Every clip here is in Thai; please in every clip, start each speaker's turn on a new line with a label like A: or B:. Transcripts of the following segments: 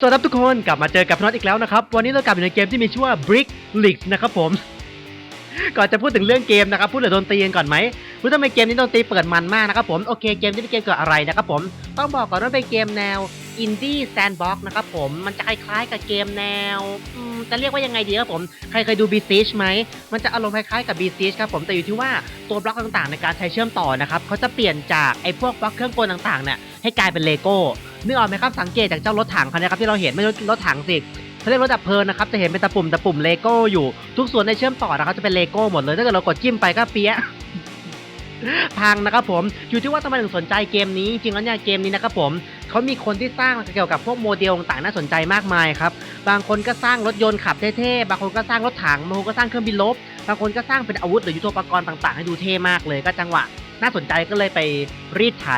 A: สวัสดีครับทุกคนกลับมาเจอกับพน็อตอีกแล้วนะครับ วันนี้เรากลับอยู่ในเกมที่มีชื่อว่า Brick League นะครับผม ก่อนจะพูดถึงเรื่องเกมนะครับพูดถึงดนตรีกันก่อนไหมรู้ทำไมเกมนี้ดนตรีเปิดมันมากนะครับผมโอเคเกมที่เป็นเกมเกี่ยวกับอะไรนะครับผมต้องบอกก่อนว่าเป็นเกมแนวอินดี้แซนด์บ็อกนะครับผมมันจะคล้ายๆกับเกมแนวจะเรียกว่ายังไงดีครับผมใครเคยดู b e s i e g e ไหมมันจะอารมณ์คล้ายๆกับ b e s i e g e ครับผมแต่อยู่ที่ว่าตัวบล็อกต่างๆ ในการใช้เชื่อมต่อนะครับเขาจะเปลี่ยนจากไอ้พวกบล็อกเครื่องกลต่างๆเนี่ย ให้กลายเป็นเลโก้นึกออกไหมครับสังเกตจากเจ้ารถถังคันนี้ครับที่เราเห็นไม่ใช่รถถังสิเขาเรียกรถดับเพลิงนะครับจะเห็นเป็นตะปุ่มตะปุ่มเลโก้อยู่ทุกส่วนในเชื่อมต่อนะครับจะเป็นเลโก้หมดเลยถ้าเกิดเรากดจิ้มไปก็เปี้ยพังนะครับผมอยู่ที่ว่าทำไมถึงสนใจเกมนี้ จริงแล้วเนี่ยเกมนี้นะครับผมเขามีคนที่สร้างเกี่ยวกับพวกโมเดลต่างๆน่าสนใจมากมายครับบางคนก็สร้างรถยนต์ขับเท่ๆบางคนก็สร้างรถถังบางคนก็สร้างเครื่องบินรบบางคนก็สร้างเป็นอาวุธหรือยุทโธปกรณ์ต่างๆ ให้ดูเท่มากเลยก็จังหวะ น่าสนใจก็เลยไปรีดไถ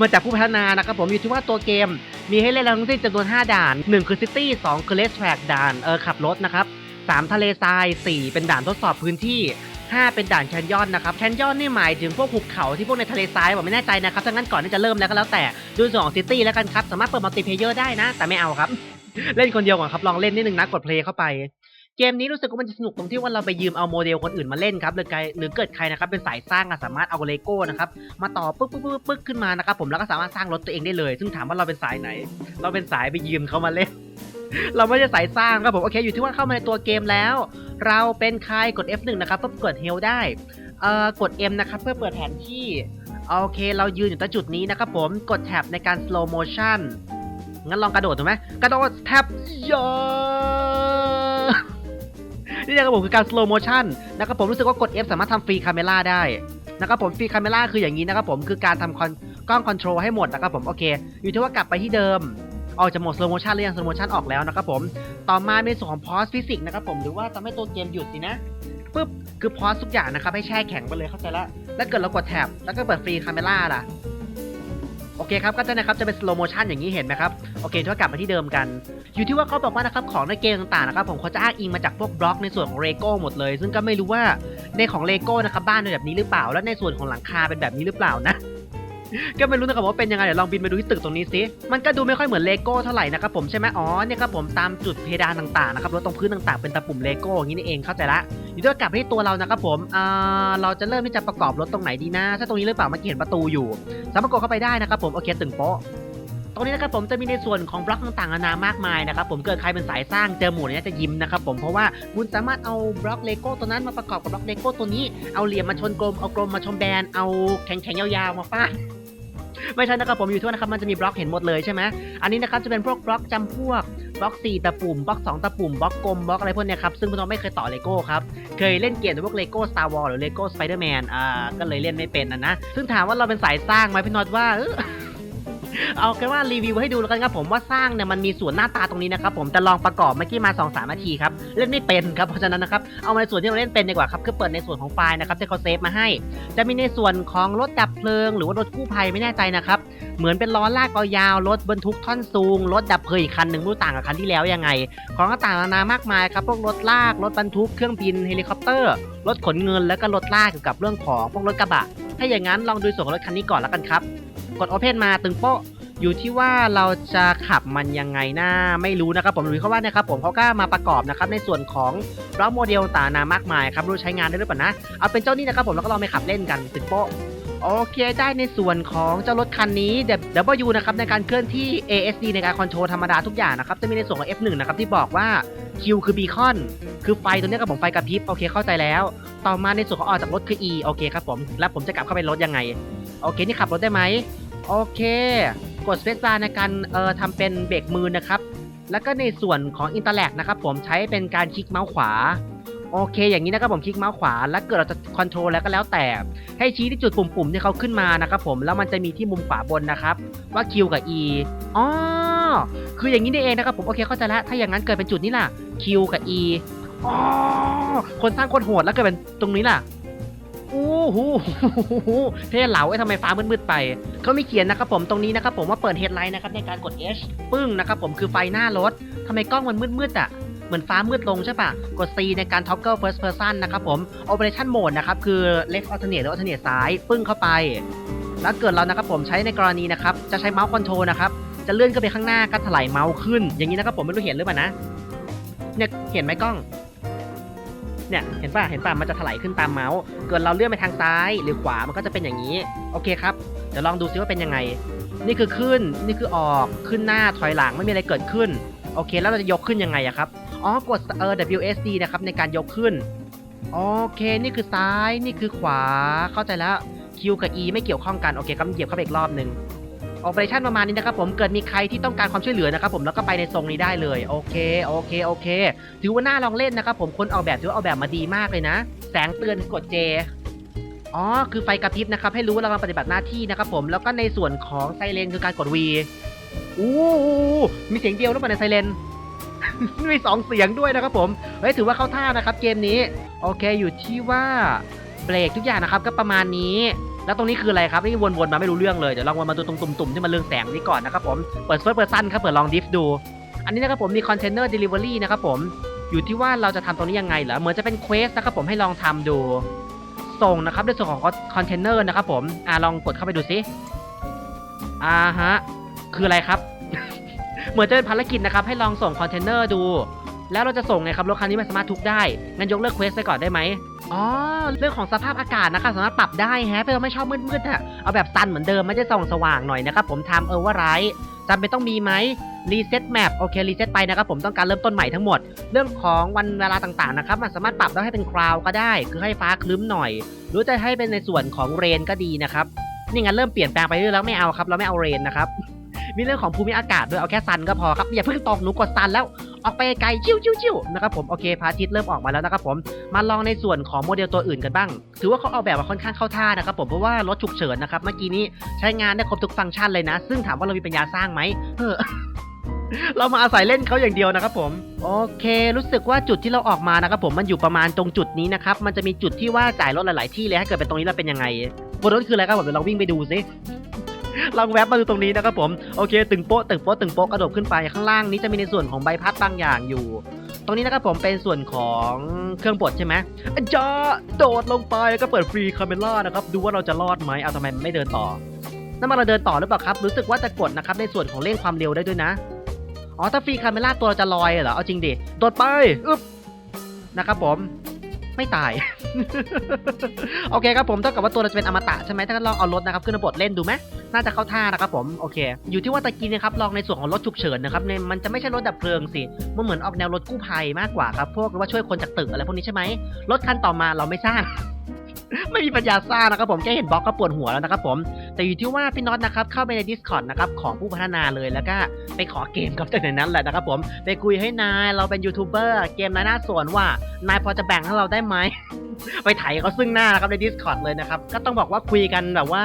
A: มาจากผู้พัฒนานะครับผมอยู่ที่ว่าตัวเกม มีให้เล่นแล้วทั้งสิ้นจำนวน 5 ด่าน 1 คือซิตี้2คือเลสแทร็กด่านเออขับรถนะครับ3ทะเลทราย 4 เป็นด่านทดสอบพื้นที่ 5 เป็นด่านแคนยอนนะครับแคนยอนนี่หมายถึงพวกหุบเขาที่พวกในทะเลทรายผมไม่แน่ใจนะครับถ้างั้นก่อนที่จะเริ่มแล้วก็แล้วแต่ดูส่วนของซิตี้แล้วกันครับสามารถเปิดมัลติเพเยอร์ได้นะ แต่ไม่เอาครับ เล่นคนเดียวก่อนครับลองเล่นนิดนึงนะกดเพลย์เข้าไป เกมนี้รู้สึกว่ามันจะสนุกตรงที่ว่าเราไปยืมเอาโมเดลคนอื่นมาเล่นครับหรือใครหรือเกิดใครนะครับเป็นสายสร้างอะสามารถเอาเลโก้นะครับมาต่อปึ๊กปึ๊กปึ๊กปึ๊กขึ้นมานะครับผมแล้วก็สามารถสร้างรถตัวเองได้เลย ซึ่งถามว่าเราเป็นสายไหน เราเป็นสายไปยืมเขามาเล่น เราไม่ใช่สายสร้างครับผมโอเคอยู่ที่ว่าเข้ามาในตัวเกมแล้ว เราเป็นใครกด F1 นะครับเพื่อเปิดเฮลได้เอ่อกด M นะครับเพื่อเปิดแผนที่โอเค เรายืนอยู่ตรงจุดนี้นะครับผมกดแท็บในการ slow motion งั้นลองกระโดดถูกไหมกระโดดแท็บยอ นี่นะครับผมคือการ slow motion นะครับผมรู้สึกว่ากด F สามารถทำฟรีคาเมล่าได้นะครับผมฟรีคาเมล่าคืออย่างนี้นะครับผมคือการทำคอนกล้องคอนโทรลให้หมดนะครับผมโอเค อยู่ที่ว่ากลับไปที่เดิมออกจากโหมด slow motion หรือยัง slow motion ออกแล้วนะครับผมต่อมาในส่วนของ pause physics นะครับผมหรือว่าทำให้ตัวเกมหยุดสินะปึ๊บคือ pause ทุกอย่างนะครับให้แช่แข็งไปเลยเข้าใจละแล้วเกิดเรากดแท็บแล้วก็เปิดฟรีคาเมล่าล่ะ โอเคครับก็จะนะครับจะเป็นสโลโมชันอย่างนี้เห็นไหมครับโอเคถ้ากลับมาที่เดิมกัน อยู่ที่ว่าเขาบอกว่านะครับของในเกมต่างๆนะครับผมเขาจะอ้างอิงมาจากพวกบล็อกในส่วนของเลโก้หมดเลย ซึ่งก็ไม่รู้ว่าในของเลโก้นะครับบ้านเป็นแบบนี้หรือเปล่า แล้วในส่วนของหลังคาเป็นแบบนี้หรือเปล่านะ ก็ไม่รู้นะครับว่าเป็นยังไงเดี๋ยวลองบินไปดูที่ตึกตรงนี้สิมันก็ดูไม่ค่อยเหมือนเลโก้เท่าไหร่นะครับผมใช่ไหมอ๋อเนี่ยครับผมตามจุดเพดานต่างๆนะครับแล้วตรงพื้นต่างๆเป็นตะปุ่มเลโก้อย่างนี้นี่เองเข้าใจละอยู่ที่ว่ากลับไปที่ตัวเรานะครับผมอ่าเราจะเริ่มที่จะประกอบรถตรงไหนดีนะถ้าตรงนี้หรือเปล่าเมื่อกี้เห็นประตูอยู่ สามารถกดเข้าไปได้นะครับผมโอเคตึงโป๊ะตรงนี้นะครับผมจะมีในส่วนของบล็อกต่างๆนานามากมายนะครับผมเกิดใครเป็นสายสร้างเจอหมูเนี่ยจะยิ้มนะครับผมเพราะว่าคุณสามารถเอาบล็อกเลโก้ตัวนั้นมาประกอบกับบล็อกเลโก้ตัวนี้เอาเหลี่ยมมาชนกลมเอากลมมาชนแบนเอาแข็งๆยาวๆมาฟาด ไม่ใช่นะครับผมอยู่ทั่วนะครับมันจะมีบล็อกเห็นหมดเลยใช่ไหมอันนี้นะครับจะเป็นพวกบล็อกจำพวกบล็อก4ตะปุ่มบล็อก2ตะปุ่มบล็อกกลมบล็อกอะไรพวกเนี้ยครับซึ่งพวกเราไม่เคยต่อเลโก้ครับเคยเล่นเกมแต่พวกเลโก้สตาร์วอลหรือเลโก้สไปเดอร์แมนอ่าก็เลยเล่นไม่เป็นนะนะซึ่งถามว่าเราเป็นสายสร้างไหมพี่น็อตว่า เอาแค่ว่ารีวิวให้ดูแล้วกันครับผมว่าสร้างเนี่ยมันมีส่วนหน้าตาตรงนี้นะครับผมจะลองประกอบเมื่อกี้มา2อสามนาทีครับเล่นไม่เป็นครับเพราะฉะนั้นนะครับเอามาในส่วนที่เราเล่นเป็นดีกว่าครับคือเปิดในส่วนของไฟล์นะครับที่เขาเซฟมาให้ จะมีในส่วนของรถดับเพลิง หรือว่ารถกู้ภัยไม่แน่ใจนะครับเหมือนเป็นล้อลากยาวรถบรรทุกท่อนสูงรถดับเพลิงอีกคันหนึ่งไม่รู้ต่างกับคันที่แล้วยังไง ของต่างๆนานามากมายครับพวกรถลากรถบรรทุกเครื่องบินเฮลิคอปเตอร์รถขนเงินแล้วก็รถลากเกี่ยวกับเรื่องของพวกรถกระบะถ้าอย่างนั้นลองดูส่วนของรถคันนี้ก่อนแล้วกันครับ กด Open มาตึงโป๊ะอยู่ที่ว่าเราจะขับมันยังไงนะไม่รู้นะครับผมรู้เขาว่านะครับผมเขาก็มาประกอบนะครับในส่วนของล้อโมเดลต่างๆนามากมายครับรู้ใช้งานได้หรือเปล่านะเอาเป็นเจ้านี่นะครับผมแล้วก็ลองไปขับเล่นกันติดโป๊ะโอเคได้ในส่วนของเจ้ารถคันนี้ W นะครับในการเคลื่อนที่ ASD ในการคอนโทรลธรรมดาทุกอย่างนะครับจะมีในส่วนของ F1 นะครับที่บอกว่า Q คือบีคอน คือไฟตัวนี้ครับผมไฟกระพริบโอเคเข้าใจแล้ว ต่อมาในส่วนของออกจากรถคือ E โอเคครับผมแล้วผมจะกลับเข้าไปรถยังไง โอเคนี่ขับรถได้ไหมโอเค กดสเปซบาร์ในการเอ่อทำเป็นเบรกมือนะครับ แล้วก็ในส่วนของอินเตอร์แลกนะครับผมใช้เป็นการคลิกเมาส์ขวาโอเค อย่างนี้นะครับผมคลิกเมาส์ขวา แล้วเกิดเราจะคอนโทรลแล้วก็แล้วแต่ ให้ชี้ที่จุดปุ่มๆที่เขาขึ้นมานะครับผมแล้วมันจะมีที่มุมขวาบนนะครับ ว่า Q กับ E อ๋อคืออย่างนี้นี่เองนะครับผมโอเคเข้าใจแล้วถ้าอย่างนั้นเกิดเป็นจุดนี้ล่ะ Q กับ E อ๋อคนสร้างคนโหดแล้วเกิดเป็นตรงนี้ล่ะ หูเท่เหลาไอ้ทำไมฟ้ามืดๆไป เขาไมีเขียนนะครับผมตรงนี้นะครับผมว่าเปิดเฮดไลท์นะครับในการกด H ปึ้งนะครับผมคือไฟหน้ารถทำไมกล้องมันมืดๆอะเหมือนฟ้ามืดลงใช่ปะกด C ในการ toggle first person นะครับผม operation mode นะครับคือ left alternate หรือ alternate ซ้ายปึ้งเข้าไป แล้วเกิดเรานะครับผมใช้ในกรณีนะครับจะใช้เมาส์คอนโทรลนะครับจะเลื่อนขึ้นไปข้างหน้าก็ถลายเมาส์ขึ้น อย่างนี้นะครับผมไม่รู้เห็นหรือเปล่านะเนี่ยเห็นไหมกล้อง เนี่ยเห็นป่ะเห็นป่ะมันจะถลายขึ้นตามเมาส์ เกิดเราเลื่อนไปทางซ้ายหรือขวามันก็จะเป็นอย่างนี้ โอเคครับ เดี๋ยวลองดูซิว่าเป็นยังไง นี่คือขึ้นนี่คือออกขึ้นหน้าถอยหลังไม่มีอะไรเกิดขึ้น โอเค แล้วเราจะยกขึ้นยังไงอะครับอ๋อกดเออ WSD นะครับในการยกขึ้นโอเค นี่คือซ้ายนี่คือขวาเข้าใจแล้ว Q กับ E ไม่เกี่ยวข้องกันโอเคครับเหยียบเข้าไปอีกรอบหนึ่ง โอปเปอเรชั่นประมาณนี้นะครับผมเกิดมีใครที่ต้องการความช่วยเหลือนะครับผมแล้วก็ไปในทรงนี้ได้เลยโอเคโอเคโอเค ถือว่าน่าลองเล่นนะครับผมคนออกแบบถือว่าออกแบบมาดีมากเลยนะ แสงเตือนกด J อ๋อคือไฟกระพริบนะครับให้รู้ว่าเรากำลังปฏิบัติหน้าที่นะครับผมแล้วก็ในส่วนของไซเรนคือการกด V อู้มีเสียงเดียวหรือเปล่าในไซเรนมีสองเสียงด้วยนะครับผมเฮ้ยถือว่าเข้าท่านะครับเกมนี้ โอเคอยู่ที่ว่าเบรกทุกอย่างนะครับก็ประมาณนี้ แล้วตรงนี้คืออะไรครับนี่วนๆมาไม่รู้เรื่องเลยเดี๋ยวลองวนมาดูตรงตุ่มๆที่มันเรื่องแสงนี้ก่อนนะครับผมเปิดเฟิร์สเปอร์ซันครับเปิดลองดิฟดู อันนี้นะครับผมมีคอนเทนเนอร์เดลิเวอรี่นะครับผมอยู่ที่ว่าเราจะทำตรงนี้ยังไงเหรอเหมือนจะเป็นเควสนะครับผมให้ลองทำดูส่งนะครับในส่วนของคอนเทนเนอร์นะครับผมอ่าลองกดเข้าไปดูซิอ่าฮะคืออะไรครับ เหมือนจะเป็นภารกิจนะครับให้ลองส่งคอนเทนเนอร์ดู แล้วเราจะส่งไงครับรถคันนี้มันสามารถทุกได้งั้นยกเลิกเควสไปก่อนได้ไหม อ๋อเรื่องของสภาพอากาศนะครับสามารถปรับได้แฮะเป็นเราไม่ชอบมืดๆอะเอาแบบซันเหมือนเดิมไม่ได้ส่องสว่างหน่อยนะครับผมทำเออว่าไรจำเป็นต้องมีไหมรีเซ็ตแมปโอเครีเซ็ตไปนะครับผมต้องการเริ่มต้นใหม่ทั้งหมด เรื่องของวันเวลาต่างๆนะครับมันสามารถปรับได้ให้เป็นคราวก็ได้ คือให้ฟ้าคลึ้มหน่อย หรือจะให้เป็นในส่วนของเรนก็ดีนะครับนี่งั้นเริ่มเปลี่ยนแปลงไปเรื่อยแล้วไม่เอาครับเราไม่เอาเรนนะครับมีเรื่องของภูมิอากาศด้วยเอาแค่ซันก็พอครับอย่าเพิ่งตกหนูกดซันแล้ว ออกไปไกลชิวชิวชิวนะครับผมโอเคพระอาทิตย์เริ่มออกมาแล้วนะครับผมมาลองในส่วนของโมเดลตัวอื่นกันบ้าง ถือว่าเขาเอาแบบมาค่อนข้างเข้าท่านะครับผมเพราะว่ารถฉุกเฉินนะครับเมื่อกี้นี้ใช้งานได้ครบทุกฟังก์ชันเลยนะ ซึ่งถามว่าเรามีปัญญาสร้างไหมเออเรามาอาศัยเล่นเขาอย่างเดียวนะครับผมโอเค รู้สึกว่าจุดที่เราออกมานะครับผมมันอยู่ประมาณตรงจุดนี้นะครับมันจะมีจุดที่ว่าจ่ายรถหลาย ๆ ที่เลยถ้าเกิดเป็นตรงนี้เราเป็นยังไงบนรถคืออะไรครับผมเดี๋ยวเราวิ่งไปดูซิ ลองแวบมาดูตรงนี้นะครับผมโอเค ตึงโป๊ะตึงโป๊ะตึงโป๊ะกระโดดขึ้นไปข้างล่างนี้จะมีในส่วนของใบพัดบางอย่างอยู่ ตรงนี้นะครับผมเป็นส่วนของเครื่องบดใช่ไหมอะจ้าโดดลงไปแล้วก็เปิดฟรีคาเมล่านะครับดูว่าเราจะรอดไหมเอาทำไมไม่เดินต่อนั่นมันเราเดินต่อหรือเปล่าครับ รู้สึกว่าจะกดนะครับในส่วนของเร่งความเร็วได้ด้วยนะอ๋อถ้าฟรีคาเมล่าตัวเราจะลอยเหรอเอาจริงดิโดดไปอึ๊บนะครับผม ไม่ตาย โอเคครับผมเท่ากับว่าตัวเราจะเป็นอมตะใช่ไหมถ้างั้นลองเอารถนะครับขึ้นมาบดเล่นดูไหมน่าจะเข้าท่านะครับผมโอเค อยู่ที่ว่าตะกี้นะครับลองในส่วนของรถฉุกเฉินนะครับในมันจะไม่ใช่รถดับเพลิงสิมันเหมือนออกแนวรถกู้ภัยมากกว่าครับพวกว่าช่วยคนจากตึกอะไรพวกนี้ใช่ไหมรถคันต่อมาเราไม่สร้าง ไม่มีปัญญาสร้างนะครับผมแค่เห็นบล็อกก็ปวดหัวแล้วนะครับผมแต่อยู่ที่ว่าพี่น็อตนะครับเข้าไปใน Discord นะครับของผู้พัฒนาเลยแล้วก็ไปขอเกมครับจากในนั้นแหละนะครับผมไปคุยให้นายเราเป็นยูทูบเบอร์เกมนายน่าสวนว่านายพอจะแบ่งให้เราได้ไหมไปไถเขาซึ่งหน้านะครับใน Discord เลยนะครับก็ต้องบอกว่าคุยกันแบบว่า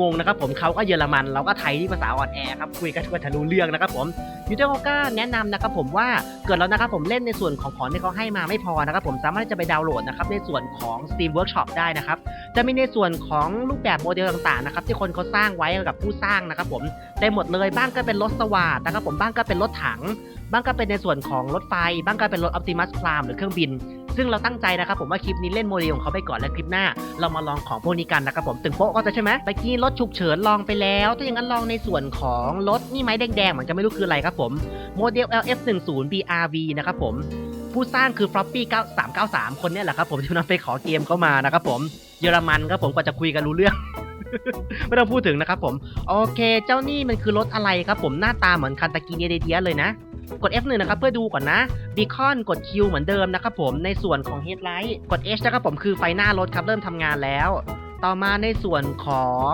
A: งงๆนะครับผมเขาก็เยอรมันเราก็ไทยที่ภาษาอ่อนแอครับคุยกันก็จะรู้เรื่องนะครับผมยูทูบเขาก็แนะนำนะครับผมว่าเกิดแล้วนะครับผมเล่นในส่วนของของที่เขาให้มาไม่พอนะครับผมสามารถจะไปดาวน์โหลดนะครับในส่วนของ Steam Workshop ได้นะครับ จะมีในส่วนของรูปแบบโมเดลต่างๆนะครับที่คนเขาสร้างไว้กับผู้สร้างนะครับ ผมได้หมดเลยบ้างก็เป็นรถสวัสดนะครับผมบ้างก็เป็นรถถัง บ้างก็เป็นในส่วนของรถไฟ บ้างก็เป็นรถ Optimus Prime หรือเครื่องบิน ซึ่งเราตั้งใจนะครับ ผมว่าคลิปนี้เล่นโมเดลของเขาไปก่อนและคลิปหน้า เรามาลองของพวกนี้กันนะครับผมตึงโป๊ะก็จะใช่ไหมตะกี้รถฉุกเฉินลองไปแล้ว ถ้าอย่างนั้นลองในส่วนของรถนี่ไม้แดงๆเหมือนจะไม่รู้คืออะไรครับผมโมเดล LF10 BRV นะครับผม ผู้สร้างคือ Floppy 9393 คนเนี้แหละครับผมที่นำไปขอเกมเข้ามานะครับผมเยอรมันครับผมกว่าจะคุยกันรู้เรื่อง ไม่ต้องพูดถึงนะครับผมโอเค เจ้านี่มันคือรถอะไรครับผมหน้าตาเหมือนคันตะกีเนเดียเลยนะกด F1 นะครับเพื่อดูก่อนนะบีคอนกด Q เหมือนเดิมนะครับผมในส่วนของ Headlight กด H นะครับผมคือไฟหน้ารถครับเริ่มทำงานแล้ว ต่อมาในส่วนของ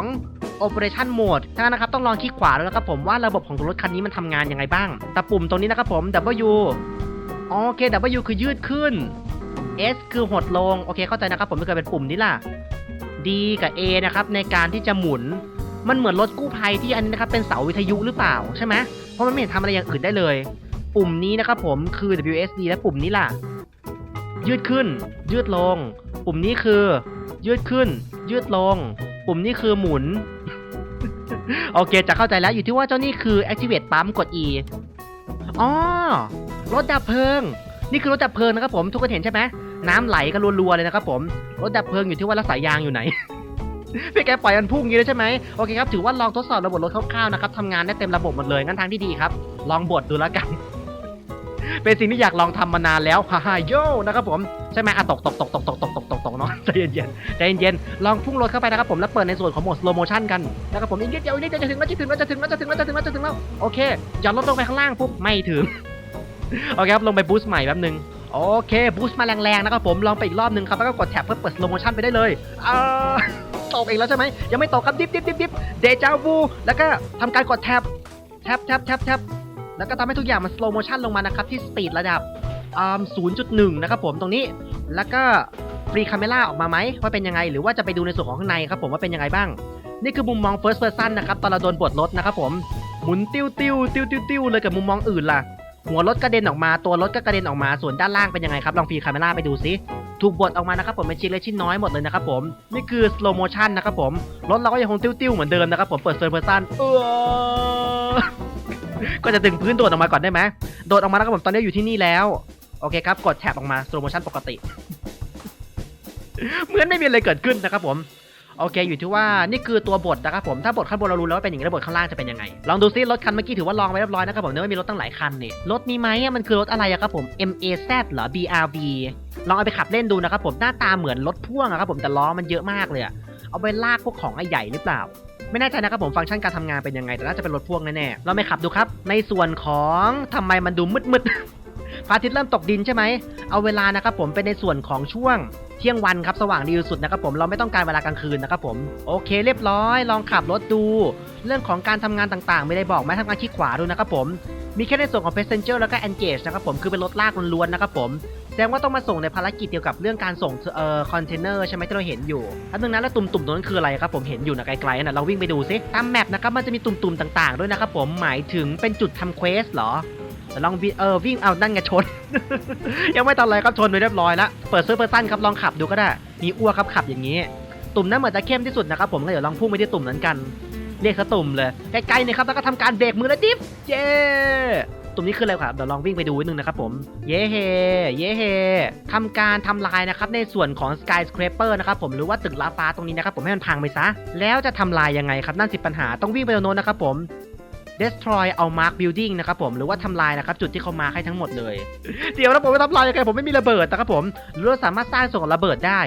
A: Operation Mode ถ้านนะครับต้องลองคลิกขวาแล้วนะครับผมว่าระบบของรถคันนี้มันทำงานยังไงบ้าง แต่ปุ่มตรงนี้นะครับผม W โอเค W คือยืดขึ้น S คือหดลง โอเค เข้าใจนะครับ ผมไม่เคยเป็นปุ่มนี้ล่ะ D กับ A นะครับในการที่จะหมุน มันเหมือนรถกู้ภัยที่อันนี้นะครับเป็นเสาวิทยุหรือเปล่าใช่ไหมเพราะมันไม่เห็นทำอะไรอย่างอื่นได้เลย ปุ่มนี้นะครับผมคือ WSD และปุ่มนี้ล่ะ ยืดขึ้น ยืดลง ปุ่มนี้คือ ยืดขึ้น ยืดลง ปุ่มนี้คือหมุน โอเค จะเข้าใจแล้วอยู่ที่ว่าเจ้านี่คือ activate ปั๊มกด E อ๋อ รถดับเพลิง นี่คือรถดับเพลิงนะครับผมทุกคนเห็นใช่ไหมน้ำไหลกันรัวๆเลยนะครับผมรถดับเพลิงอยู่ที่ว่ารักสายางอยู่ไหนพี่แกปล่อยมันพุ่งอย่างนี้เลยใช่ไหมโอเคครับถือว่าลองทดสอบระบบรถคร่าวๆนะครับทำงานได้เต็มระบบหมดเลยงั้นทางที่ดีครับ ลองบดดูแล้วกัน เป็นสิ่งที่อยากลองทำมานานแล้วฮ่าฮ่าโยนะครับผมใช่ไหมอะตกตกตกตกตกตกตกตกตกเนาะใจเย็นๆใจเย็นๆลองพุ่งรถเข้าไปนะครับผมแล้วเปิดในส่วนของโหมด slow motion กันนะครับผมอีกนิดเดียวอีกนิดเดียวจะถึงแล้วจะถึงแล้วจะถึงแล้วจะถึงแล้วจะถึงแล้วจะถึงแล้วโอเคหย่อนรถลงไปข้างล่างปุ๊บไม่ถึง โอเคครับลงไปบูสต์ใหม่แป๊บนึงโอเคบูสต์มาแรงๆนะครับผมลองไปอีกรอบนึงครับแล้วก็กดแท็บเพื่อเปิด slow motion ไปได้เลยอ่าตกอีกแล้วใช่ไหมยังไม่ตกครับดิฟดิฟดิฟดิฟเดจาวูแล้วก็ทำการกดแท็บแท็บแท็บแท็บแท็บแล้วก็ทำให้ทุกอย่างมัน slow motion ลงมานะครับที่สปีดระดับอ่า0.1 นะครับผมตรงนี้แล้วก็ฟรีคาเมล่าออกมาไหมว่าเป็นยังไง หรือว่าจะไปดูในส่วนของข้างในครับผมว่าเป็นยังไงบ้าง นี่คือมุมมอง first person นะครับตอนเราโดนบดรถนะครับผมหมุนติ้วติ้วติ้วติ้วติ้วเลยกับมุมมองอื่นล่ะ หัวรถกระเด็นออกมาตัวรถก็กระเด็นออกมาส่วนด้านล่างเป็นยังไงครับลองฟีคาเมล่าไปดูซิถูกบดออกมานะครับผมเป็นชิ้นเล็กชิ้นน้อยหมดเลยนะครับผมนี่คือ slow motion นะครับผมรถเราก็ยังคงติ้วๆเหมือนเดิมนะครับผมเปิด third person เออก็จะดึงพื้นโดดออกมาก่อนได้ไหมโดดออกมาแล้วครับผมตอนนี้อยู่ที่นี่แล้วโอเคครับกดแท็บออกมา slow motion ปกติ เหมือนไม่มีอะไรเกิดขึ้นนะครับผม โอเค อยู่ที่ว่านี่คือตัวบทนะครับผมถ้าบทข้างบนเรารู้แล้วว่าเป็นอย่างนี้แล้วบทข้างล่างจะเป็นยังไง ลองดูซิรถคันเมื่อกี้ถือว่าลองไว้เรียบร้อยนะครับผมเนื่องว่ามีรถตั้งหลายคันเนี่ยรถนี้ไหมมันคือรถอะไรอะครับผม MAZ เหรอ BRV ลองเอาไปขับเล่นดูนะครับผมหน้าตาเหมือนรถพ่วงอะครับผมแต่ล้อมันเยอะมากเลยเอาไปลากพวกของใหญ่หรือเปล่าไม่แน่ใจนะครับผมฟังก์ชันการทำงานเป็นยังไง แต่น่าจะเป็นรถพ่วงแน่ๆเราไม่ขับดูครับ ในส่วนของทำไมมันดูมืดๆพระอาทิตย์เริ่มตกดินใช่ไหม เอาเวลานะครับผมเป็นในส่วนของช่วง เที่ยงวันครับสว่างดีที่สุดนะครับผมเราไม่ต้องการเวลากลางคืนนะครับผมโอเค เรียบร้อย ลองขับรถดู เรื่องของการทำงานต่างๆ ไม่ได้บอกไหมทำงานคลิกขวาดูนะครับผมมีแค่ในส่วนของ passenger แล้วก็ engage นะครับผมคือเป็นรถลากล้วนๆนะครับผมแสดงว่าต้องมาส่งในภารกิจเกี่ยวกับเรื่องการส่งเอ่อคอนเทนเนอร์ใช่ไหมที่เราเห็นอยู่อันนึงนะแล้วตุ่มๆตรงนั้นคืออะไรครับผมเห็นอยู่นะไกลๆนะเราวิ่งไปดูซิตามแมปนะครับมันจะมีตุ่มๆต่าง ๆ ด้วยนะครับผมหมายถึงเป็นจุดทำเควสเหรอ แต่ลองวิเออวิ่งเอานั่นไงชน ยังไม่ทันไรครับชนไปเรียบร้อยแล้วเปิดเซิร์ฟเวอร์สั้นครับลองขับดูก็ได้ มีอ้วกครับขับอย่างนี้ ตุ่มนั้นเหมือนจะเข้มที่สุดนะครับผมก็เดี๋ยวลองพุ่งไปที่ตุ่มนั้นกัน เรียกซะตุ่มเลยใกล้ๆเนี่ยครับแล้วก็ทำการเบรกมือแล้วดิฟเย้ตุ่มนี้คืออะไรครับเดี๋ยวลองวิ่งไปดูนิดนึงนะครับผมเย้เฮเย้เฮทำการทำลายนะครับในส่วนของ skyscraper นะครับผมหรือว่าตึกลาฟ้าตรงนี้นะครับผมให้มันพังไปซะแล้วจะทำลายยังไงครับนั่นสิปัญหาต้องวิ่งไปโน้นนะครับผม destroy เอา mark building นะครับผมหรือว่าทำลายนะครับจุดที่เขามาให้ทั้งหมดเลย เดี๋ยวนะผมไปทำลายยังไงผมไม่มีระเบิดนะครับผมหรือว่าสามารถสร้างส่งระเบิดได้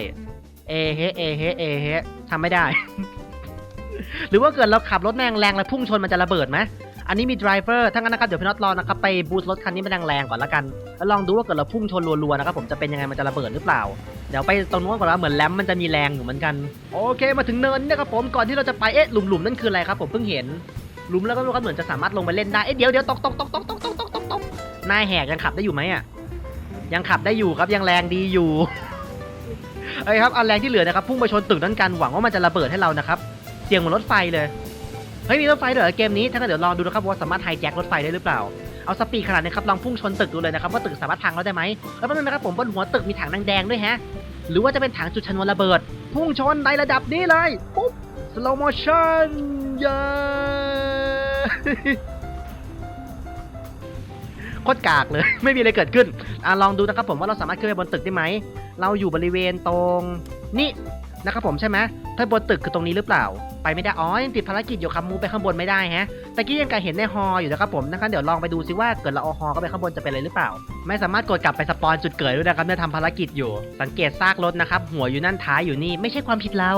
A: เอเฮเอเฮเอเฮทำไม่ได้ หรือว่าเกิดเราขับรถแรงแรงแล้วพุ่งชนมันจะระเบิดไหมอันนี้มี driver ทั้างนั้นนะครับเดี๋ยวพี่น็อตรอนะครับไปบูสต์รถคันนี้มันแรงๆก่อนละกันแล้วลองดูว่าเกิดเราพุ่งชนรัวๆนะครับผมจะเป็นยังไงมันจะระเบิดหรือเปล่าเดี๋ยวไปตรงนู้นก่อนว่าเหมือนแรมมันจะมีแรงอยู่เหมือนกัน โอเคมาถึงเนินนี่นะครับผมก่อนที่เราจะไปเอ๊ะหลุมๆนั่นคืออะไรครับผมเพิ่งเห็น หลุมแล้วก็รู้ครับเหมือนจะสามารถลงไปเล่นได้ เอ๊ะเดี๋ยวเดี๋ยวตกตกตกตกตกตกตกตกตกนายแหกยังขับได้อยู่ไหมอะ ยังขับได้อยู่ครับยังแรงดีอยู่เอ้ยครับเอาแรงที่เหลือนะครับพุ่งไปชนตึกนั้นกันหวังว่ามันจะระเบิดให้เรานะครับเสียงเหมือนรถไฟเลยเฮ้ยมีรถไฟด้วยเหรอเกมนี้ถ้างั้นเดี๋ยวลองดูนะครับว่าสามารถไฮแจ็ครถไฟได้หรือเปล่าเอาสปีดขนาดนี้ครับลองพุ่งชนตึกดูเลยนะครับว่าตึกสามารถพังเราได้ไหมแล้วแป๊บนึงนะครับผมบนหัวตึกมีถังแดงๆด้วยฮะหรือว่าจะเป็นถังจุดชนวนระเบิด พุ่งชนในระดับนี้เลยปุ๊บ slow motion เย้ โคตรกากเลย ไม่มีอะไรเกิดขึ้นอลองดูนะครับผมว่าเราสามารถขึ้นไปบนตึกได้ไหม เราอยู่บริเวณตรงนี่นะครับผมใช่ไหมถ้าบนตึกคือตรงนี้หรือเปล่า ไปไม่ได้ อ๋อยังติดภารกิจอยู่ครับมูไปข้างบนไม่ได้ฮะตะกี้ยังกะเห็นในฮออยู่นะครับผมนะครับเดี๋ยวลองไปดูซิว่าเกิดเราเอาฮอเข้าไปข้างบนจะเป็นอะไรหรือเปล่า ไม่สามารถกดกลับไปสปอนจุดเกิดด้วยนะครับเนี่ยทำภารกิจอยู่ สังเกตซากรถนะครับ หัวอยู่นั่นท้ายอยู่นี่ ไม่ใช่ความผิดเรา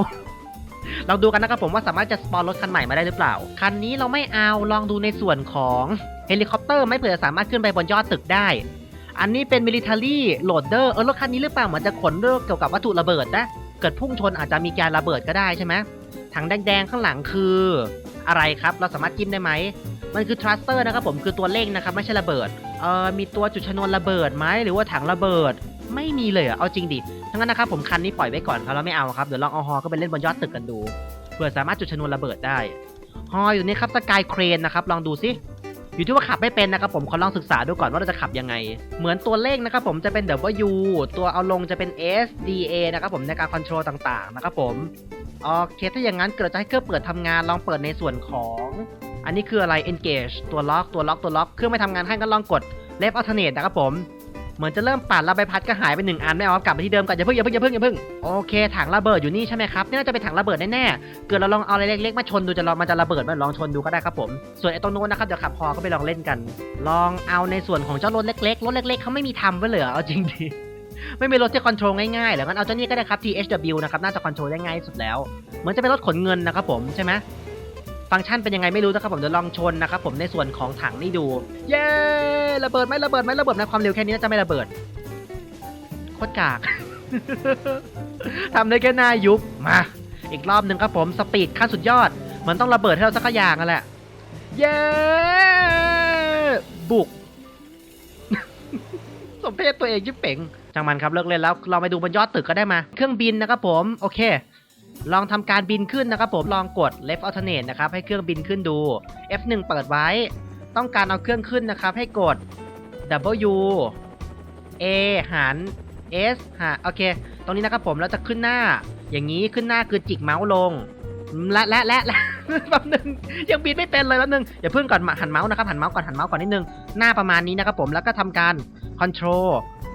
A: ลองดูกันนะครับผมว่าสามารถจะสปอนรถคันใหม่มาได้หรือเปล่า คันนี้เราไม่เอาลองดูในส่วนของเฮลิคอปเตอร์ไม่เผื่อสามารถขึ้นไปบนยอดตึกได้ อันนี้เป็น military loader เดอร์เออรถคันนี้หรือเปล่าเหมือนจะขนเรื่องเกี่ยวกับวัตถุระเบิดนะเกิดพุ่งชนอาจจะมีการระเบิดก็ได้ใช่ไหมถังแดงๆข้างหลังคืออะไรครับ เราสามารถจิ้มได้ไหม มันคือ thruster นะครับผมคือตัวเร่งนะครับ ไม่ใช่ระเบิด เอ่อ มีตัวจุดชนวนระเบิดไหมหรือว่าถังระเบิด ไม่มีเลยเหรอเอาจริงดิทั้งนั้นนะครับผมคันนี้ปล่อยไว้ก่อนครับเราไม่เอาครับเดี๋ยวลองเอาฮอก็ไปเล่นบนยอดตึกกันดูเพื่อสามารถจุดชนวนระเบิดได้ฮออยู่นี่ครับสกายเครนนะครับลองดูซิอยู่ที่ว่าขับไม่เป็นนะครับผมขอลองศึกษาดูก่อนว่าเราจะขับยังไง เหมือนตัวเลขนะครับผมจะเป็น W ตัวเอาลงจะเป็น S D A นะครับผมในการคอนโทรลต่างๆนะครับผมโอเคถ้าอย่างนั้นเกิดจะให้เครื่องเปิดทำงานลองเปิดในส่วนของ อันนี้คืออะไร engage ตัวล็อกตัวล็อกตัวล็อกเครื่องไม่ทำงานให้ก็ลองกด left alternate นะครับผม เหมือนจะเริ่มปัดแล้วใบพัดก็หายไปหนึ่งอันไม่เอาครับกลับไปที่เดิมก่อนอย่าเพิ่งอย่าเพิ่งอย่าเพิ่งอย่าเพิ่งโอเคถังระเบิดอยู่นี่ใช่ไหมครับนี่น่าจะเป็นถังระเบิดแน่ๆเกิดเราลองเอาอะไรเล็กๆมาชนดูจะลองมันจะระเบิดไหมลองชนดูก็ได้ครับผมส่วนไอ้ตรงโน้นนะครับเดี๋ยวขับพอก็ไปลองเล่นกัน ลองเอาในส่วนของเจ้ารถเล็กๆรถเล็กๆเขาไม่มีทำไว้เลยเอเอาจริงดิไม่มีรถที่คอนโทรลง่ายๆหรองั้นเอาเจ้านี่ก็ได้ครับ THW นะครับน่าจะคอนโทรลได้ง่ายสุดแล้วเหมือนจะเป็นรถขนเงินนะครับผมใช่ไหม ฟังก์ชันเป็นยังไงไม่รู้นะครับผมเดี๋ยวลองชนนะครับผมในส่วนของถังนี่ดู เย้ระเบิดไหมระเบิดไหมระเบิดไหมความเร็วแค่นี้น่าจะไม่ระเบิดโคตรกากทำได้แค่หน้ายุบมา อีกรอบหนึ่งครับผมสปีดขั้นสุดยอด มันต้องระเบิดให้เราสักอย่างนั่นแหละเย้บุก สมเพศตัวเองยิ่งเป๋งจังมันครับเลิกเล่นแล้ว เราไปดูบนยอดตึกก็ได้มา เครื่องบินนะครับผม โอเค ลองทำการบินขึ้นนะครับผมลองกด left alternate นะครับให้เครื่องบินขึ้นดู F1 เปิดไว้ ต้องการเอาเครื่องขึ้นนะครับ ให้กด W A หาร S หารโอเค ตรงนี้นะครับผมแล้วจะขึ้นหน้า อย่างนี้ขึ้นหน้าคือจิกเมาส์ลง และและและและแป๊บนึงยังบินไม่เป็นเลยแป๊บนึงอย่าเพิ่งก่อนหันเมาส์นะครับหันเมาส์ก่อนหันเมาส์ก่อนนิดนึงหน้าประมาณนี้นะครับผมแล้วก็ทำการ control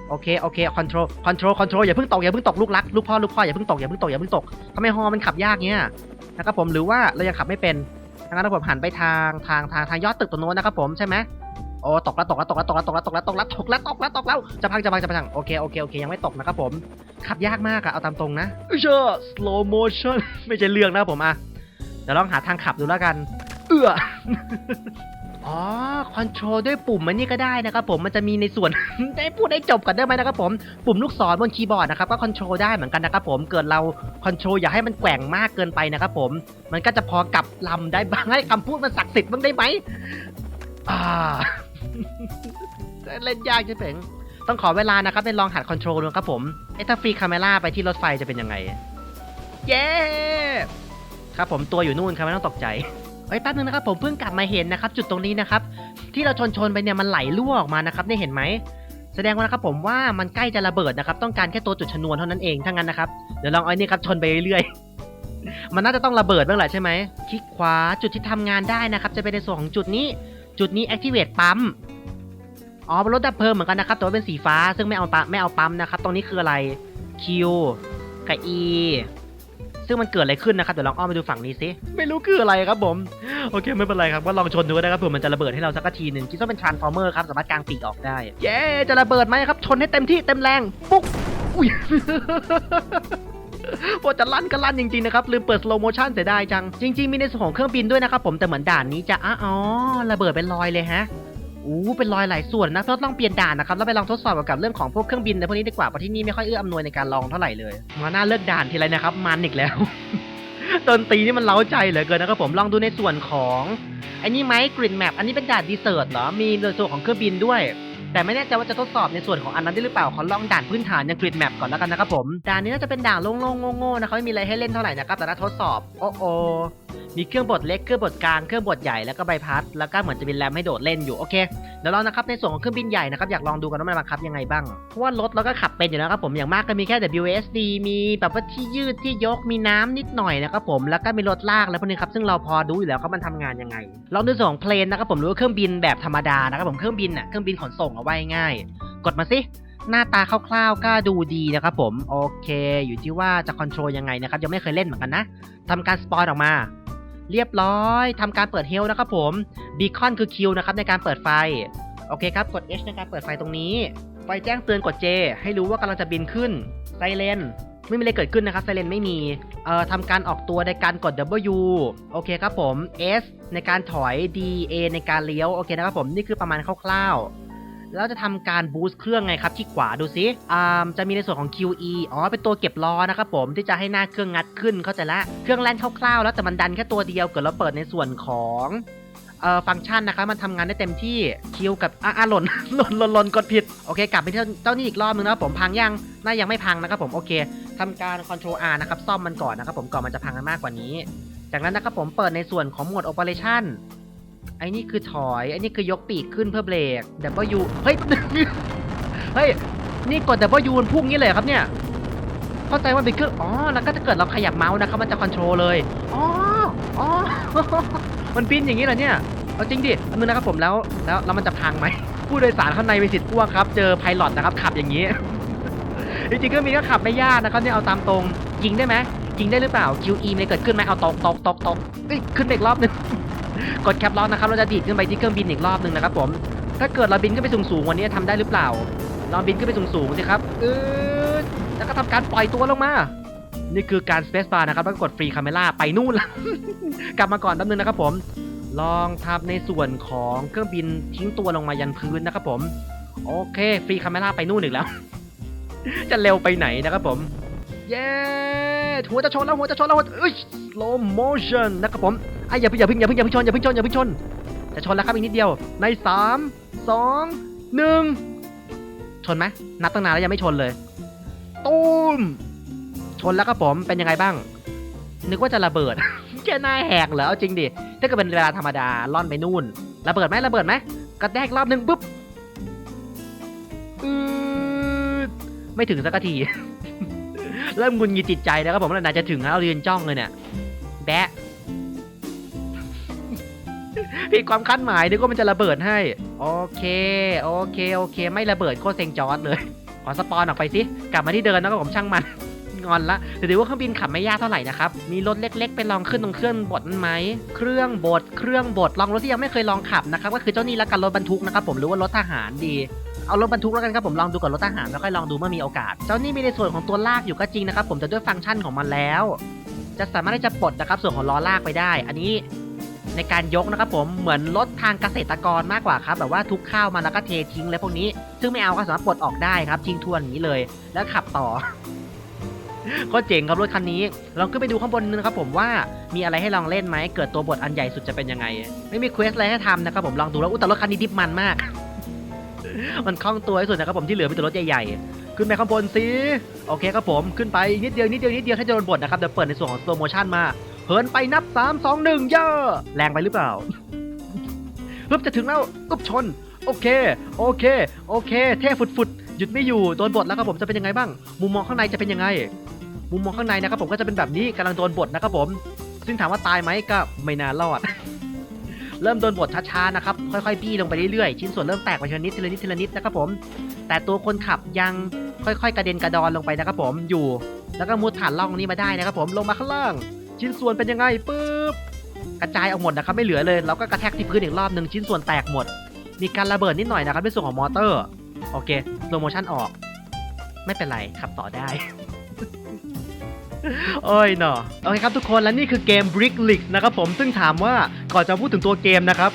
A: โอเคโอเค control control control อย่าเพิ่งตกอย่าเพิ่งตกลูกรักลูกพ่อลูกพ่ออย่าเพิ่งตกอย่าเพิ่งตกอย่าเพิ่งตกทำไมฮอมันขับยากเงี้ยนะครับผมหรือว่าเรายังขับไม่เป็นดังนั้นผมหันไปทางทางทางทางยอดตึกตรงโน้นนะครับผมใช่ไหมโอ้ตกแล้วตกแล้วตกแล้วตกแล้วตกแล้วตกแล้วตกแล้วตกแล้วตกแล้วตกแล้วจะพังจะพังจะพังโอเคโอเคโอเคยังไม่ตกนะครับผมขับยากมากอะเอาตามตรงนะเชื่อ slow motion ไม่ใช่เรื่องนะครับผมอะเดี๋ยวลองหาทางขับดูแล้วกัน เอื้อ อ๋อ คอนโทรลด้วยปุ่มมันนี่ก็ได้นะครับผมมันจะมีในส่วน ได้พูดได้จบก่อนได้ไหมนะครับผมปุ่มลูกศรบนคีย์บอร์ดนะครับก็คอนโทรลได้เหมือนกันนะครับผมเกิดเราคอนโทรลอย่าให้มันแกว่งมากเกินไปนะครับผมมันก็จะพอกับลำได้บ้างให้คำพูดมันศักดิ์สิทธิ์บ้างได้ไหมอ่าเล่นยากใช่ไหมต้องขอเวลานะครับในลองหัดคอนโทรลดูครับผมเอถ้าฟรีคาเมล่าไปที่รถไฟจะเป็นยังไง เย้ ครับผมตัวอยู่นู่นครับไม่ต้องตกใจ เอ้ยแป๊บนึงนะครับผมเพิ่งกลับมาเห็นนะครับ จุดตรงนี้นะครับ ที่เราชนชนไปเนี่ยมันไหลรั่วออกมานะครับได้เห็นไหมแสดงว่านะครับผมว่ามันใกล้จะระเบิดนะครับ ต้องการแค่ตัวจุดชนวนเท่านั้นเองถ้างั้นนะครับเดี๋ยวลองอาไอ้นี่ครับชนไปเรื่อยๆ มันน่าจะต้องระเบิดบ้างแหละใช่ไหมคลิกขวาจุดที่ทำงานได้นะครับ จะเป็นในส่วนของจุดนี้ จุดนี้ activate ปั๊มอ๋อรถดับเพลิงเหมือนกันนะครับแต่ว่าเป็นสีฟ้าซึ่งไม่เอาปั๊มไม่เอาปั๊มนะครับตรงนี้คืออะไร Q กับ E ซึ่งมันเกิดอะไรขึ้นนะครับเดี๋ยวลองอ้อมไปดูฝั่งนี้สิไม่รู้คืออะไรครับผมโอเคไม่เป็นไรครับก็ลองชนดูก็ได้ครับเผื่อมันจะระเบิดให้เราสักทีหนึ่งคิดว่าเป็น transformer ครับสามารถกางปีกออกได้เย้จะระเบิดไหมครับชนให้เต็มที่เต็มแรงปุ๊กอุ้ยพอจะลั่นก็ลั่นจริงๆนะครับลืมเปิด slow motion เสียดายจัง จริง ๆ มีในส่วนของเครื่องบินด้วยนะครับผมแต่เหมือนด่านนี้จะอ๋อระเบิดเป็นรอยเลยฮะ อู้เป็นรอยหลายส่วนนะก็ต้องเปลี่ยนด่านนะครับแล้วไปลองทดสอบเกี่ยวกับเรื่องของพวกเครื่องบินในพวกนี้ดีกว่าเพราะที่นี่ไม่ค่อยเอื้ออำนวยในการลองเท่าไหร่เลยมาหน้าเลิกด่านทีไรนะครับมันอีกแล้วดนตรีนี่มันเล้าใจเหลือเกินนะครับผมลองดูในส่วนของไอ้นี่ไหมกริดแมปอันนี้เป็นด่านดีเซอร์ตเหรอมีในส่วนของเครื่องบินด้วย แต่ไม่แน่ใจว่าจะทดสอบในส่วนของอันนั้นได้หรือเปล่าขอลองด่านพื้นฐานอย่างกริดแมปก่อนแล้วกันนะครับผมด่านนี้น่าจะเป็นด่านโล่งๆโง่ๆนะครับไม่มีอะไรให้เล่นเท่าไหร่นะครับแต่ถ้าทดสอบโอ้โอมีเครื่องบดเล็กเครื่องบดกลางเครื่องบดใหญ่แล้วก็ใบพัดแล้วก็เหมือนจะมีแรมให้โดดเล่นอยู่โอเคเดี๋ยวเรานะครับในส่วนของเครื่องบินใหญ่นะครับอยากลองดูกันว่ามันบังคับยังไงบ้างเพราะว่ารถเราก็ขับเป็นอยู่แล้วครับผมอย่างมากก็มีแค่ WSD มีแบบว่าที่ยืดที่ยกมีน้ำนิดหน่อยนะครับผมแล้วก็มีรถลากแล้วพวกนี้ครับซึ่งเราพอดูอยู่แล้วครับมันทำงานยังไงลองดูส่วนของเพลนนะครับผมหรือว่าเครื่องบินแบบธรรมดานะครับผมเครื่องบินอะเครื่องบินขนส่งเอาไว้ง่าย กดมาสิ หน้าตาคร่าวๆก็ดูดีนะครับผม โอเค อยู่ที่ว่าจะคอนโทรลยังไงนะครับ ยังไม่เคยเล่นเหมือนกันนะทำการสปอยออกมา เรียบร้อยทำการเปิดเฮลนะครับผมบีคอนคือคิวนะครับในการเปิดไฟ โอเคครับ กด H ในการเปิดไฟตรงนี้ ไฟแจ้งเตือนกด J ให้รู้ว่ากำลังจะบินขึ้นไซเรนไม่มีอะไรเกิดขึ้นนะครับไซเรนไม่มี เอ่อทำการออกตัวในการกด W โอเคครับผม S ในการถอย D A ในการเลี้ยว โอเคนะครับผม นี่คือประมาณคร่าวๆ แล้วจะทำการบูสต์เครื่องไงครับที่ขวาดูซิอ่าจะมีในส่วนของ QE อ๋อเป็นตัวเก็บล้อนะครับผมที่จะให้หน้าเครื่องงัดขึ้นเข้าใจละเครื่องแล่นคร่าวๆ แล้วแต่มันดันแค่ตัวเดียวเกิดเราเปิดในส่วนของเอ่อฟังก์ชันนะครับมันทำงานได้เต็มที่คิวกับอะหล่นหล่นหล่นหล่นกดผิดโอเคกลับไปที่เจ้านี่อีกรอบนึงนะครับผมพังยังน่ายังไม่พังนะครับผมโอเคทำการ Ctrl R นะครับซ่อมมันก่อนนะครับผมก่อนมันจะพังกันมากกว่านี้ จากนั้นนะครับผมเปิดในส่วนของโหมด Operation ไอ้นี่คือถอย ไอ้นี่คือยกปีกขึ้นเพื่อเบรก W เฮ้ย เฮ้ย นี่กด W มันพุ่งงี้เลยครับเนี่ย เข้าใจว่าเป็นเครื่อง อ๋อ แล้วก็ถ้าเกิดเราขยับเมาส์นะครับ มันจะคอนโทรลเลย อ๋อ อ๋อ มันปิ้นอย่างนี้เหรอเนี่ย เอาจริงดิอันนึงนะครับผมแล้ว แล้วแล้วมันจะพังไหมกูผู้โดยสารข้างในมีสิทธิ์อ้วกครับ เจอไพลอตนะครับขับอย่างนี้ จริงๆเครื่องบินก็ขับไม่ยากนะครับเนี่ยเอาตามตรงยิงได้ไหมยิงได้หรือเปล่า QE มันเกิดขึ้นไหมเอาตกตกตกตกเอ้ยขึ้นอีกรอบหนึง กดแคปล็อกนะครับเราจะดีดขึ้นไปที่เครื่องบินอีกรอบหนึ่งนะครับผมถ้าเกิดเราบินขึ้นไปสูงๆวันนี้ทำได้หรือเปล่าลองบินขึ้นไปสูงๆสิครับเออแล้วก็ทำการปล่อยตัวลงมา นี่คือการ Space Bar นะครับแล้วก็กดฟรีคาเมล่าไปนู่นละกลับมาก่อนแป๊บนึงนะครับผม ลองทำในส่วนของเครื่องบินทิ้งตัวลงมายันพื้นนะครับผม โอเคฟรีคาเมล่าไปนู่นอีกแล้ว จะเร็วไปไหนนะครับผม เย้หัวจะชนแล้วหัวจะชนแล้วหัวเอ้ย slow motion นะครับผม อ้ยอย่าเพิ่งอย่าเพิ่งอย่าเพิ่งอย่าเพิ่งชนอย่าเพิ่งชนอย่าเพิ่งชนจะชนแล้วครับอีกนิดเดียว ในสามสองหนึ่งชนไหมนับตั้งนานแล้วยังไม่ชนเลยตูมชนแล้วครับผมเป็นยังไงบ้าง นึกว่าจะระเบิดแค่หน้าแหกเหรอเอาจริงดิถ้าเกิดเป็นเวลาธรรมดาล่อนไปนู่นระเบิดไหมระเบิดไหมกระแทกรอบหนึ่งปุ๊บอืดไม่ถึงสักทีเริ่มงุนงิดจิตใจแล้วครับผมแล้วนายจะถึงแล้วเรายืนจ้องเลยเนี่ยแบะ ผิดความคาดหมายนึกว่ามันจะระเบิดให้ โอเค โอเค โอเค ไม่ระเบิดโคตรเซ็งจอร์ดเลย ขอสปอนออกไปสิ กลับมาที่เดินแล้วก็ผมช่างมัน งอนละแต่ถือว่าเครื่องบินขับไม่ยากเท่าไหร่นะครับ มีรถเล็ก ๆ ไปลองขึ้นตรงเครื่องบดนั้นไหม เครื่องบด เครื่องบด ลองรถที่ยังไม่เคยลองขับนะครับ ก็คือเจ้านี่ละกันรถบรรทุกนะครับผมหรือว่ารถทหารดีเอารถบรรทุกแล้วกันครับผมลองดูก่อนรถทหารแล้วค่อยลองดูเมื่อมีโอกาส เจ้านี่มีในส่วนของตัวลากอยู่ก็จริงนะครับผมแต่ด้วยฟังก์ชันของมันแล้ว จะสามารถที่จะปลดนะครับส่วนของล้อลากไปได้ อันนี้ ในการยกนะครับผมเหมือนรถทางเกษตรกรมากกว่าครับแบบว่าทุกข้าวมาแล้วก็เททิ้งแล้วพวกนี้ ซึ่งไม่เอาก็สามารถปลดออกได้ครับทิ้งทวนอย่างนี้เลย แล้วขับต่อก็เจ๋งครับรถคันนี้ลองขึ้นไปดูข้างบนนึงนะครับผมว่ามีอะไรให้ลองเล่นไหมเกิดตัวบทอันใหญ่สุดจะเป็นยังไง ไม่มีเควสอะไรให้ทำนะครับผมลองดูแล้วอุยแต่รถคันนี้ดิบมันมาก มันคล่องตัวที่สุดนะครับผมที่เหลือเป็นแต่รถใหญ่ๆ ขึ้นไปข้างบนสิโอเคครับผมขึ้นไปนิดเดียวนิดเดียวนิดเดียวถ้าจะโดนบทนะครับเดี๋ยวเปิดในส่วนของ slow motion มา เหินไปนับ3 2 1เย่อแรงไปหรือเปล่าปึ๊บจะถึงแล้วปึ๊บชน โอเค โอเค โอเค เท่ฟุดๆ หยุดไม่อยู่ โดนบทแล้วครับผมจะเป็นยังไงบ้าง มุมมองข้างในจะเป็นยังไง มุมมองข้างในนะครับผมก็จะเป็นแบบนี้กำลังโดนบทนะครับผม ซึ่งถามว่าตายไหมก็ไม่น่ารอด เริ่มโดนบทช้าๆนะครับ ค่อยๆบี้ลงไปเรื่อยๆ ชิ้นส่วนเริ่มแตกไปทีละนิดทีละนิดทีละนิดนะครับผม แต่ตัวคนขับยังค่อยๆ กระเด็นกระดอนลงไปนะครับผม อยู่ แล้วก็มุดผ่านร่องนี้มาได้นะครับผม ลงมาข้างล่าง ชิ้นส่วนเป็นยังไงปุ๊บกระจายออกหมดนะครับไม่เหลือเลยแล้วก็กระแทกที่พื้นอีกรอบหนึ่งชิ้นส่วนแตกหมด มีการระเบิดนิดหน่อยนะครับในส่วนของมอเตอร์โอเคโลโมชั่นออก ไม่เป็นไรขับต่อได้โอ้ยเนาะโอเคครับทุกคนและนี่คือเกม Brick League นะครับผมซึ่งถามว่าก่อนจะพูดถึงตัวเกมนะครับ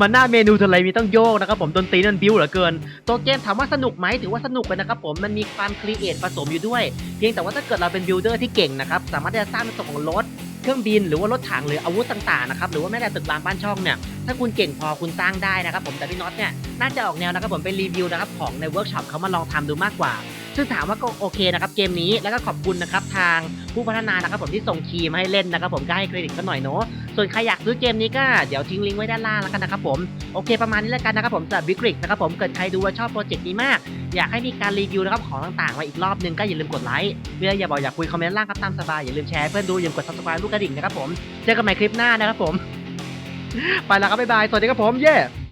A: มันหน้าเมนูทะเลมีต้องโยกนะครับผมดนตรีนันบิ้วเหลือเกิน ตัวเกมถามว่าสนุกไหมถือว่าสนุกเลยนะครับผมมันมีความครีเอทผสมอยู่ด้วย เพียงแต่ว่าถ้าเกิดเราเป็นบิลเออร์ที่เก่งนะครับสามารถที่จะสร้างในส่วนของรถเครื่องบินหรือว่ารถถังหรืออาวุธต่างๆนะครับหรือว่าแม้แต่ตึกรามบ้านช่องเนี่ยถ้าคุณเก่งพอคุณสร้างได้นะครับผมแต่พี่น็อตเนี่ยน่าจะออกแนวนะครับผมไปรีวิวนะครับของในเวิร์กช็อปเขามาลองทำดูมากกว่า ซึ่งถามว่าก็โอเคนะครับเกมนี้แล้วก็ขอบคุณนะครับทางผู้พัฒนานะครับผมที่ส่งคีย์มาให้เล่นนะครับผมก็ให้เครดิตเขาหน่อยเนาะส่วนใครอยากซื้อเกมนี้ก็เดี๋ยวทิ้งลิงก์ไว้ด้านล่างแล้วกันนะครับผมโอเคประมาณนี้แล้วกันนะครับผมจากบิ๊กริกนะครับผมเกิดใครดูแล้วชอบโปรเจกต์นี้มาก อยากให้มีการรีวิวนะครับของต่างๆมาอีกรอบนึงก็อย่าลืมกดไลค์เพื่ออย่าบอกอยากคุยคอมเมนต์ล่างครับตามสบายอย่าลืมแชร์เพื่อนดูอย่าลืมกด subscribe ลูกกระดิ่งนะครับผมเจอกันใหม่คลิปหน้านะครับผมไปแล้วครับบ๊ายบายสวัสดีครับผมเย้